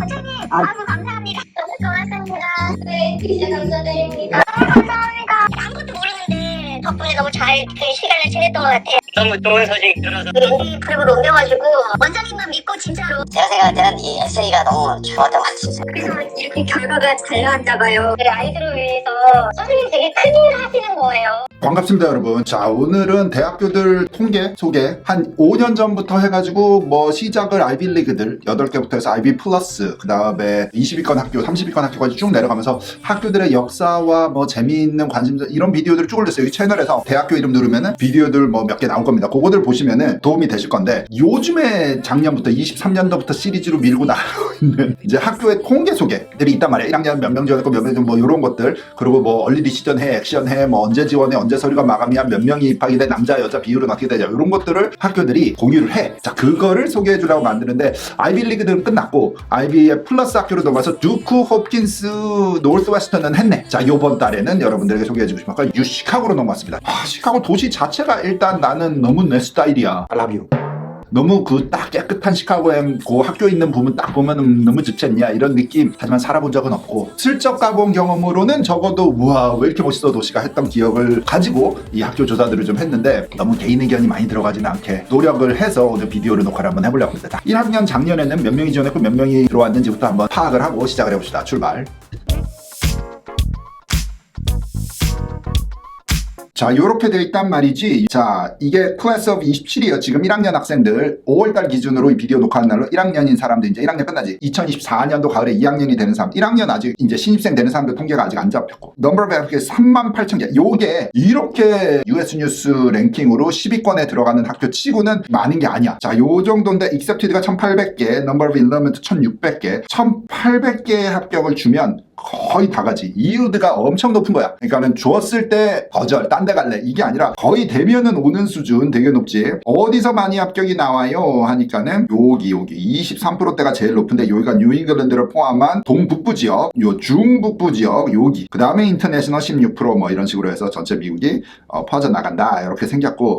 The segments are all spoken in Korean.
원장님 아. 너무 감사합니다. 너무 좋았습니다. 네, 진짜 감사드립니다. 너무 감사합니다. 아무것도 모르는데 덕분에 너무 잘 그 시간을 지냈던 것 같아요. 너무 좋은 소식 들어서 우리 그룹으로 옮겨가지고 원장님만 믿고 진짜로 제가 생각할 때는 이 에세이가 너무 좋았던 것 같아요. 그래서 이렇게 결과가 잘 나왔나 봐요. 우리 아이들을 위해서 선생님 되게 큰일 하시는 거예요. 반갑습니다, 여러분. 자, 오늘은 대학교들 통계 소개. 한 5년 전부터 해가지고, 뭐, 시작을 아이비리그들, 8개부터 해서 아이비 플러스, 그 다음에 20위권 학교, 30위권 학교까지 쭉 내려가면서 학교들의 역사와 뭐, 재미있는 관심사, 이런 비디오들을 쭉 올렸어요. 이 채널에서 대학교 이름 누르면은 비디오들 뭐 몇 개 나올 겁니다. 그거들 보시면은 도움이 되실 건데, 요즘에 작년부터 23년도부터 시리즈로 밀고 나가고 있는 이제 학교의 통계 소개들이 있단 말이에요. 1학년 몇 명 지원했고 몇명 뭐, 이런 것들. 그리고 뭐, 얼리 디시전 해, 액션 해, 뭐, 언제 지원해, 언제 서류가 마감이야, 몇 명이 입학이 돼, 남자, 여자 비율은 어떻게 되냐, 이런 것들을 학교들이 공유를 해. 자, 그거를 소개해 주려고 만드는데, 아이비리그들은 끝났고, 아이비의 플러스 학교로 넘어가서 두크, 홉킨스, 노스웨스턴은 했네. 자, 요번 달에는 여러분들에게 소개해 주고 싶은 유 시카고로 넘어왔습니다. 아, 시카고 도시 자체가 일단 나는 너무 내 스타일이야. I love you. 너무 그 딱 깨끗한 시카고에 그 학교 있는 부분 딱 보면은 너무 집체냐 이런 느낌. 하지만 살아본 적은 없고. 슬쩍 가본 경험으로는 적어도 우와 왜 이렇게 멋있어 도시가 했던 기억을 가지고 이 학교 조사들을 좀 했는데 너무 개인 의견이 많이 들어가지는 않게 노력을 해서 오늘 비디오를 녹화를 한번 해보려고 합니다. 1학년 작년에는 몇 명이 지원했고 몇 명이 들어왔는지부터 한번 파악을 하고 시작을 해봅시다. 출발 자, 요렇게 돼 있단 말이지. 자, 이게 클래스 오브 27이에요. 지금 1학년 학생들 5월달 기준으로 이 비디오 녹화하는 날로 1학년인 사람들 이제 1학년 끝나지. 2024년도 가을에 2학년이 되는 사람, 1학년 아직 이제 신입생 되는 사람들 통계가 아직 안 잡혔고. 넘버 오브 애플리케이션 3만 8천 개. 요게 이렇게 US 뉴스 랭킹으로 10위권에 들어가는 학교 치고는 많은 게 아니야. 자, 요 정도인데 accepted가 1,800개, 넘버 오브 enrollment 1,600개. 1,800개의 합격을 주면 거의 다 가지. 이유드가 엄청 높은 거야. 그러니까는 주었을 때 거절, 딴 데 갈래. 이게 아니라 거의 되면은 오는 수준 되게 높지. 어디서 많이 합격이 나와요? 하니까는 여기, 여기 23%대가 제일 높은데 여기가 뉴잉글랜드를 포함한 동북부 지역, 요 중북부 지역, 여기. 그 다음에 인터내셔널 16%뭐 이런 식으로 해서 전체 미국이 어, 퍼져 나간다. 이렇게 생겼고.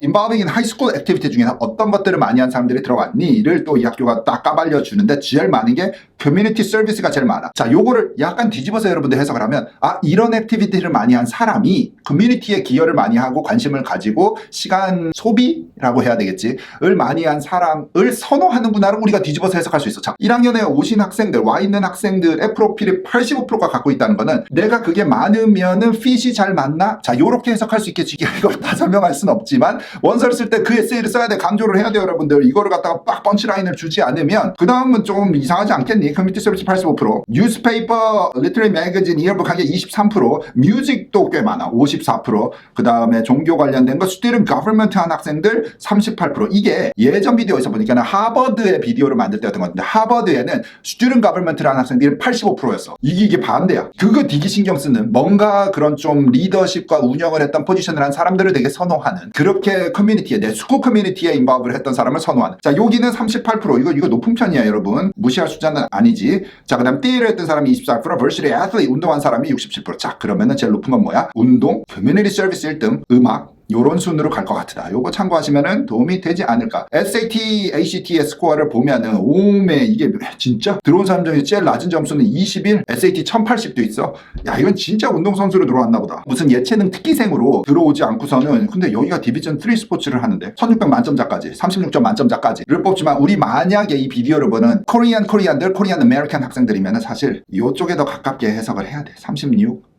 high school activity 중에서 어떤 것들을 많이 한 사람들이 들어갔니?를 또 이 학교가 딱 까발려 주는데 제일 많은 게 커뮤니티 서비스가 제일 많아. 자, 요거를 약간 뒤집어서 여러분들 해석을 하면 아, 이런 액티비티를 많이 한 사람이 커뮤니티에 기여를 많이 하고 관심을 가지고 시간 소비라고 해야 되겠지. 을 많이 한 사람을 선호하는구나를 우리가 뒤집어서 해석할 수 있어. 자, 1학년에 오신 학생들, 와 있는 학생들의 프로필이 85%가 갖고 있다는 거는 내가 그게 많으면은 핏이 잘 맞나? 자, 요렇게 해석할 수 있겠지. 이걸 다 설명할 수는 없지만 원서를 쓸 때 그 에세이를 써야 돼. 강조를 해야 돼요, 여러분들. 이거를 갖다가 빡 펀치라인을 주지 않으면 그 다음은 좀 이상하지 않겠니? 커뮤니티 서비스 85%, 뉴스페이퍼, 리터리 매거진, 이어북 한게 23%, 뮤직도 꽤 많아. 54%. 그 다음에 종교 관련된 거, 스튜던 거버먼트 한 학생들 38%. 이게 예전 비디오에서 보니까 하버드의 비디오를 만들 때였던 것 같은데 하버드에는 스튜던 거버먼트라는 학생들이 85%였어. 이게 이게 반대야. 그거 되게 신경 쓰는 뭔가 그런 좀 리더십과 운영을 했던 포지션을 한 사람들을 되게 선호하는 그렇게 커뮤니티에 내 스쿠 커뮤니티에 인바브를 했던 사람을 선호하는. 자 여기는 38% 이거 이거 높은 편이야 여러분. 무시할 숫자는 아니 지. 자 그 다음 띠를 했던 사람이 24%, 벌시리 애틀리 운동한 사람이 67%. 자 그러면은 제일 높은 건 뭐야? 운동, 커뮤니티 서비스 1등, 음악, 요런 순으로 갈 것 같다. 요거 참고하시면은 도움이 되지 않을까. SAT, ACT의 스코어를 보면은 오메 이게 진짜 들어온 사람 중에 제일 낮은 점수는 21, SAT 1080도 있어. 야 이건 진짜 운동선수로 들어왔나 보다. 무슨 예체능 특기생으로 들어오지 않고서는 근데 여기가 디비전 3 스포츠를 하는데 1600 만점자까지 36점 만점자까지를 뽑지만 우리 만약에 이 비디오를 보는 코리안 코리안들 코리안 아메리칸 학생들이면은 사실 요쪽에 더 가깝게 해석을 해야 돼. 36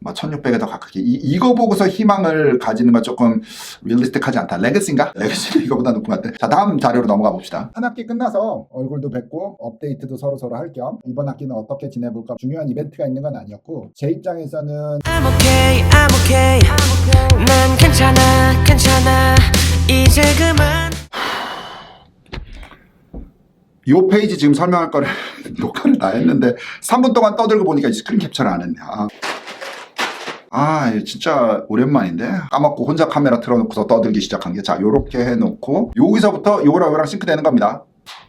뭐 1600에 더 가깝게 이, 이거 보고서 희망을 가지는 건 조금 리얼리스틱하지 않다 레거시인가? 레거시는 이거보다 높은 것 같아 자 다음 자료로 넘어가 봅시다 한 학기 끝나서 얼굴도 뵙고 업데이트도 서로서로 할 겸 이번 학기는 어떻게 지내볼까 중요한 이벤트가 있는 건 아니었고 제 입장에서는 I'm okay, I'm okay. 난 괜찮아, 괜찮아. 이제 그만. 요 페이지 지금 설명할 거를 녹화를 다 했는데 3분 동안 떠들고 보니까 이 스크린 캡처를 안 했네 아. 아, 이거 진짜 오랜만인데 까먹고 혼자 카메라 틀어놓고서 떠들기 시작한 게 자, 요렇게 해놓고 여기서부터 요거랑 요거랑 싱크되는 겁니다.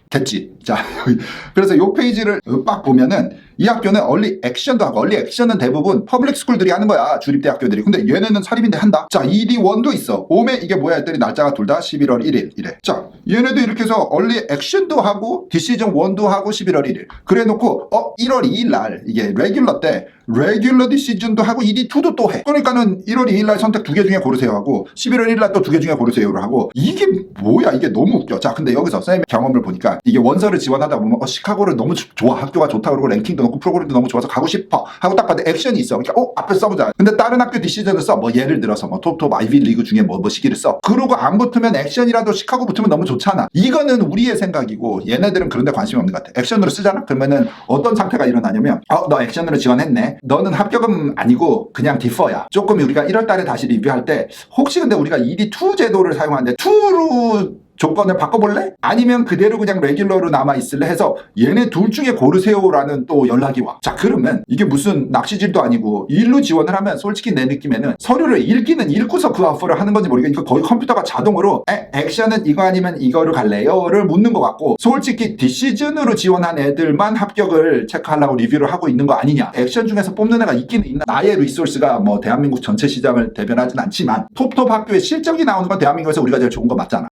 됐지? 자. 그래서 요 페이지를 빡 보면은 이 학교는 얼리 액션도 하고 얼리 액션은 대부분 퍼블릭 스쿨들이 하는 거야 주립대 학교들이. 근데 얘네는 사립인데 한다. 자 ED1도 있어. 오메 이게 뭐야 했더니 날짜가 둘 다 11월 1일. 이래. 자 얘네도 이렇게 해서 얼리 액션도 하고 디시전 1도 하고 11월 1일. 그래 놓고 어 1월 2일 날 이게 레귤러 때 레귤러 디시즌도 하고 ED2도 또 해. 그러니까는 1월 2일 날 선택 두 개 중에 고르세요 하고 11월 1일 날 또 두 개 중에 고르세요를 하고. 이게 뭐야? 이게 너무 웃겨. 자 근데 여기서 쌤의 경험을 보니까 이게 원서를 지원하다 보면 어, 시카고를 너무 주- 좋아. 학교가 좋다 그러고 랭킹도 높고 프로그램도 너무 좋아서 가고 싶어 하고 딱 봤는데 액션이 있어. 그러니까 어 앞에 써보자. 근데 다른 학교 디시전을 써. 뭐 예를 들어서 뭐 톱톱 아이비 리그 중에 뭐, 뭐 시기를 써. 그러고 안 붙으면 액션이라도 시카고 붙으면 너무 좋잖아. 이거는 우리의 생각이고 얘네들은 그런데 관심이 없는 것 같아. 액션으로 쓰잖아? 그러면은 어떤 상태가 일어나냐면 어너 액션으로 지원했네. 너는 합격은 아니고 그냥 디퍼야. 조금 우리가 1월 달에 다시 리뷰할 때 혹시 근데 우리가 ED2 제도를 사용하는데 2로 조건을 바꿔볼래? 아니면 그대로 그냥 레귤러로 남아있을래? 해서 얘네 둘 중에 고르세요라는 또 연락이 와. 자, 그러면 이게 무슨 낚시질도 아니고 일로 지원을 하면 솔직히 내 느낌에는 서류를 읽기는 읽고서 그 오퍼를 하는 건지 모르겠으니까 거의 컴퓨터가 자동으로 에, 액션은 이거 아니면 이거를 갈래요?를 묻는 것 같고 솔직히 디시즌으로 지원한 애들만 합격을 체크하려고 리뷰를 하고 있는 거 아니냐. 액션 중에서 뽑는 애가 있긴 있나. 나의 리소스가 뭐 대한민국 전체 시장을 대변하진 않지만 톱톱 학교에 실적이 나오는 건 대한민국에서 우리가 제일 좋은 거 맞잖아.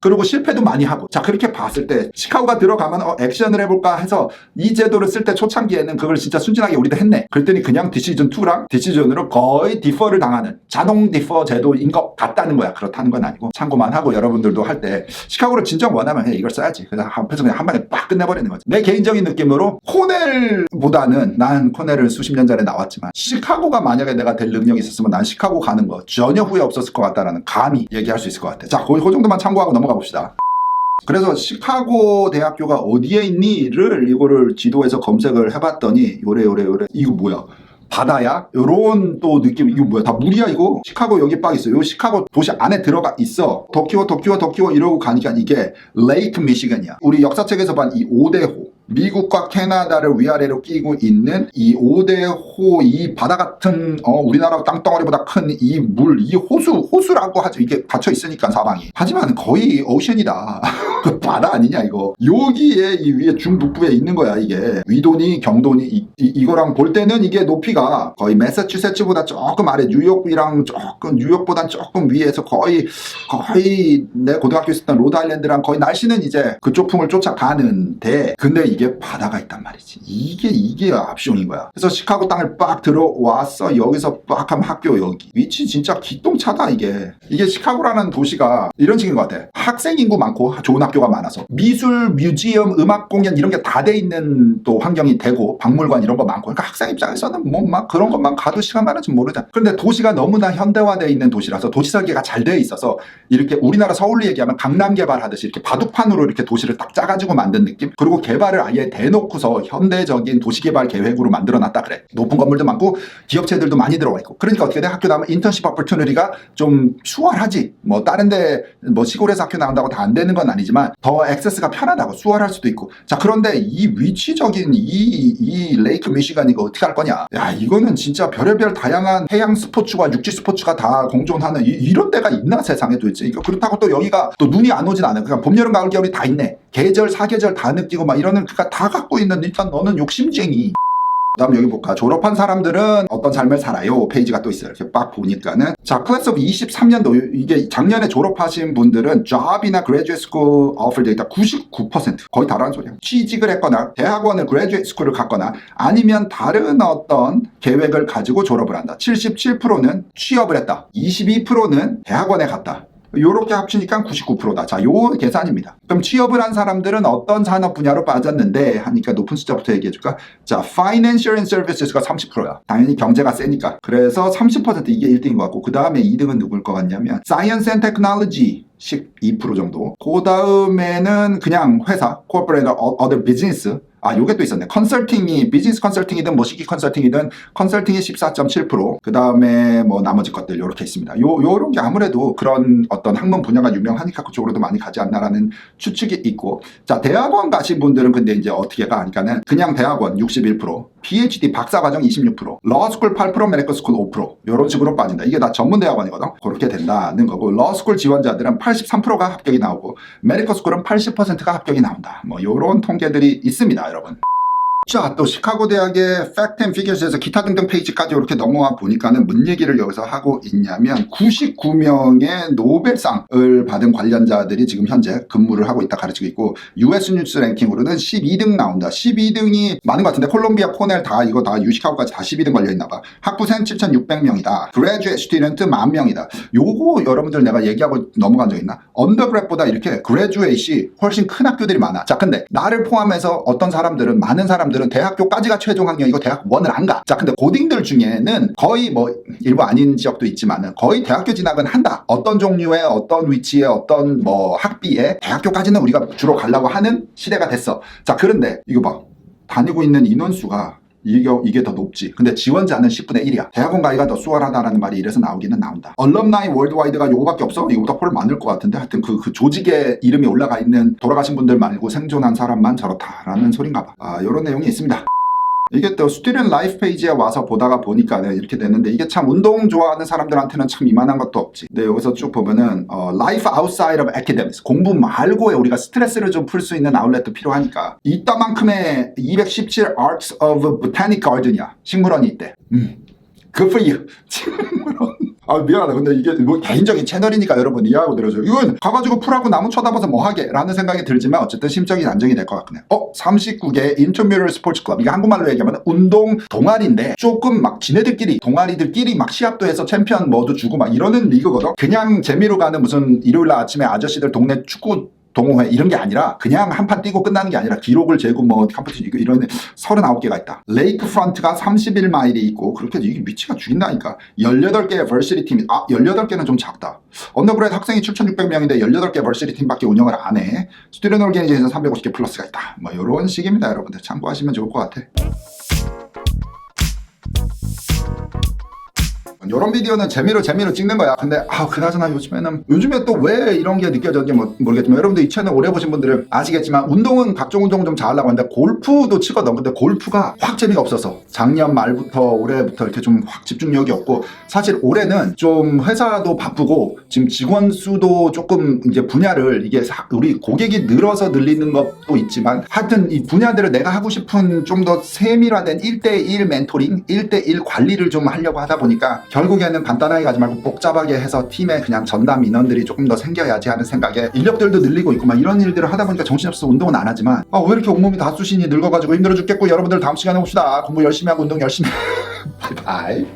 그리고 실패도 많이 하고. 자 그렇게 봤을 때 시카고가 들어가면 어, 액션을 해볼까 해서 이 제도를 쓸 때 초창기에는 그걸 진짜 순진하게 우리도 했네. 그랬더니 그냥 디시즌 2랑 디시즌으로 거의 디퍼를 당하는 자동 디퍼 제도인 것 같다는 거야. 그렇다는 건 아니고. 참고만 하고 여러분들도 할 때 시카고를 진정 원하면 이걸 써야지. 그래서 한편에서 그냥 한 방에 빡 끝내버리는 거지. 내 개인적인 느낌으로 코넬보다는 난 코넬을 수십 년 전에 나왔지만 시카고가 만약에 내가 될 능력이 있었으면 난 시카고 가는 거 전혀 후회 없었을 것 같다라는 감히 얘기할 수 있을 것 같아. 자 거의 그 정도만 참고하고 넘어 가 봅시다. 그래서 시카고 대학교가 어디에 있니를 이거를 지도에서 검색을 해봤더니 요래 요래 요래. 이거 뭐야? 바다야? 요런 또 느낌. 이거 뭐야? 다 물이야 이거? 시카고 여기 빡 있어. 요 시카고 도시 안에 들어가 있어. 더 키워 더 키워 더 키워 이러고 가니까 이게 레이크 미시건이야. 우리 역사책에서 본 이 5대호 미국과 캐나다를 위아래로 끼고 있는 이 5대 호 이 바다 같은 어, 우리나라 땅덩어리보다 큰 이 물 이 호수 호수라고 하죠. 이게 닫혀 있으니까 사방이. 하지만 거의 오션이다. 그 바다 아니냐 이거. 여기에 이 위에 중북부에 있는 거야 이게. 위도니 경도니 이, 이, 거랑볼 때는 이게 높이가 거의 매사추세츠보다 조금 아래 뉴욕이랑 조금 뉴욕보단 조금 위에서 거의 거의 내 고등학교 있었던 로드아일랜드랑 거의 날씨는 이제 그쪽 풍을 쫓아가는데. 근데 이게 바다가 있단 말이지. 이게 이게 압숑인 거야. 그래서 시카고 땅을 빡 들어왔어. 여기서 빡 하면 학교 여기. 위치 진짜 기똥차다 이게. 이게 시카고라는 도시가 이런 식인 것 같아. 학생 인구 많고 좋은 학교가 많아서. 미술 뮤지엄 음악 공연 이런 게 다 돼 있는 또 환경이 되고 박물관 이런 거 많고. 그러니까 학생 입장에서는 뭐 막 그런 것만 가도 시간 많은지 모르잖아. 그런데 도시가 너무나 현대화되어 있는 도시라서 도시 설계가 잘 되어 있어서 이렇게 우리나라 서울로 얘기하면 강남 개발하듯이 이렇게 바둑판으로 이렇게 도시를 딱 짜가지고 만든 느낌? 그리고 개발을 아예 대놓고서 현대적인 도시 개발 계획으로 만들어 놨다 그래. 높은 건물도 많고 기업체들도 많이 들어와 있고. 그러니까 어떻게 돼? 학교 나오면 인턴십 어퍼튜니티가 좀 수월하지. 뭐 다른데 뭐 시골에서 학교 나온다고 다 안 되는 건 아니지만 더 액세스가 편하다고 수월할 수도 있고. 자 그런데 이 위치적인 이, 이 레이크 미시간 이거 어떻게 할 거냐? 야 이거는 진짜 별의별 다양한 해양 스포츠와 육지 스포츠가 다 공존하는 이, 런 데가 있나 세상에 도대체? 이거 그렇다고 또 여기가 또 눈이 안 오진 않아 그러니까 봄 여름 가을 겨울이 다 있네 계절 사계절 다 느끼고 막 이러는 그러니까 다 갖고 있는 일단 너는 욕심쟁이. 다음 여기 볼까? 졸업한 사람들은 어떤 삶을 살아요? 페이지가 또 있어요. 이렇게 빡 보니까는. 자 클래스 오브 23년도 이게 작년에 졸업하신 분들은 job이나 graduate school offer 데이터 99% 거의 다라는 소리야. 취직을 했거나 대학원을 graduate school을 갔거나 아니면 다른 어떤 계획을 가지고 졸업을 한다. 77%는 취업을 했다. 22%는 대학원에 갔다 요렇게 합치니까 99%다. 자, 요 계산입니다. 그럼 취업을 한 사람들은 어떤 산업 분야로 빠졌는데 하니까 높은 숫자부터 얘기해 줄까? 자, Financial and Services가 30%야. 당연히 경제가 세니까. 그래서 30% 이게 1등인 것 같고 그 다음에 2등은 누굴 것 같냐면 Science and Technology 12% 정도. 그 다음에는 그냥 회사, corporate, other business. 아, 요게 또 있었네. 컨설팅이, 비즈니스 컨설팅이든 뭐 시기 컨설팅이든 컨설팅이 14.7%. 그 다음에 뭐 나머지 것들 요렇게 있습니다. 요, 요런 게 아무래도 그런 어떤 학문 분야가 유명하니까 그쪽으로도 많이 가지 않나라는 추측이 있고. 자, 대학원 가신 분들은 근데 이제 어떻게 가? 하니까는 그냥 대학원 61%, PhD 박사 과정 26%, 러스쿨 8%, 메디컬 스쿨 5%. 요런 식으로 빠진다. 이게 다 전문 대학원이거든. 그렇게 된다는 거고. 러스쿨 지원자들은 83%가 합격이 나오고, 메디컬스쿨은 80%가 합격이 나온다. 뭐 요런 통계들이 있습니다, 여러분. 자, 또 시카고 대학의 팩트 앤 피겨스에서 기타 등등 페이지까지 이렇게 넘어와 보니까는 뭔 얘기를 여기서 하고 있냐면 99명의 노벨상을 받은 관련자들이 지금 현재 근무를 하고 있다 가르치고 있고 US 뉴스 랭킹으로는 12등 나온다. 12등이 많은 것 같은데 콜롬비아, 코넬 다 이거 다 유시카고까지 다 12등 걸려 있나 봐. 학부생 7,600명이다. 그레듀에이트 스튜던트 만 명이다. 요거 여러분들 내가 얘기하고 넘어간 적 있나? 언더그랩보다 이렇게 그레듀에이시 훨씬 큰 학교들이 많아. 자, 근데 나를 포함해서 어떤 사람들은 많은 사람들은 대학교까지가 최종 학년이고 대학 원을 안 가. 자, 근데 고딩들 중에는 거의 뭐 일부 아닌 지역도 있지만은 거의 대학교 진학은 한다. 어떤 종류의 어떤 위치에 어떤 뭐 학비에 대학교까지는 우리가 주로 가려고 하는 시대가 됐어. 자, 그런데 이거 봐. 다니고 있는 인원수가 이게, 이게 더 높지. 근데 지원자는 10분의 1이야. 대학원 가기가 더 수월하다라는 말이 이래서 나오기는 나온다. 얼럼나이 월드와이드가 요거밖에 없어? 이거보다 훨 많을 것 같은데 하여튼 그, 그 조직에 이름이 올라가 있는 돌아가신 분들 말고 생존한 사람만 저렇다라는 소린가 봐. 아, 요런 내용이 있습니다. 이게 또 스튜던 라이프 페이지에 와서 보다가 보니까는 이렇게 됐는데 이게 참 운동 좋아하는 사람들한테는 참 이만한 것도 없지. 근데 여기서 쭉 보면은 어, life outside of academics 공부 말고에 우리가 스트레스를 좀 풀 수 있는 아울렛도 필요하니까 이따만큼의 217 Arts of Botanic Garden이야. 식물원이 있대. 음. Good for you. 식물원. 아 미안하다. 근데 이게 뭐 개인적인 채널이니까 여러분 이해하고 들어줘요. 이건 가가지고 풀하고 나무 쳐다봐서 뭐 하게? 라는 생각이 들지만 어쨌든 심적인 안정이 될 것 같네요. 어? 39개 인터뮤럴 스포츠 클럽. 이게 한국말로 얘기하면 운동 동아리인데 조금 막 지네들끼리 동아리들끼리 막 시합도 해서 챔피언 뭐도 주고 막 이러는 리그거든. 그냥 재미로 가는 무슨 일요일날 아침에 아저씨들 동네 축구 동호회 이런 게 아니라 그냥 한 판 뛰고 끝나는 게 아니라 기록을 재고 뭐 컴퓨터 이거 이런 39개가 있다. 레이크 프런트가 31마일이 있고 그렇게 이게 위치가 죽인다니까. 18개의 벌시리 팀이 아 18개는 좀 작다. 언더그레드 학생이 7,600명인데 18개 벌시리 팀밖에 운영을 안 해. 스튜디오 오르게니제이션 350개 플러스가 있다. 뭐 이런 식입니다, 여러분들. 참고하시면 좋을 것 같아. 이런 비디오는 재미로 재미로 찍는 거야. 근데 아 그나저나 요즘에는 요즘에 또 왜 이런 게 느껴졌는지 뭐 모르겠지만 여러분들 이 채널 오래 보신 분들은 아시겠지만 운동은 각종 운동 좀 잘하려고 하는데 골프도 치거든. 근데 골프가 확 재미가 없어서 작년 말부터 올해부터 이렇게 좀 확 집중력이 없고 사실 올해는 좀 회사도 바쁘고 지금 직원 수도 조금 이제 분야를 이게 사- 우리 고객이 늘어서 늘리는 것도 있지만 하여튼 이 분야들을 내가 하고 싶은 좀 더 세밀화된 1대1 멘토링, 1대1 관리를 좀 하려고 하다 보니까 결 국에는 간단하게 가지 말고 복잡하게 해서 팀에 그냥 전담 인원들이 조금 더 생겨야지 하는 생각에 인력들도 늘리고 있고 막 이런 일들을 하다 보니까 정신없어 운동은 안 하지만 아 왜 이렇게 온몸이 다 쑤시니 늙어가지고 힘들어 죽겠고 여러분들 다음 시간에 봅시다. 공부 열심히 하고 운동 열심히 바이바이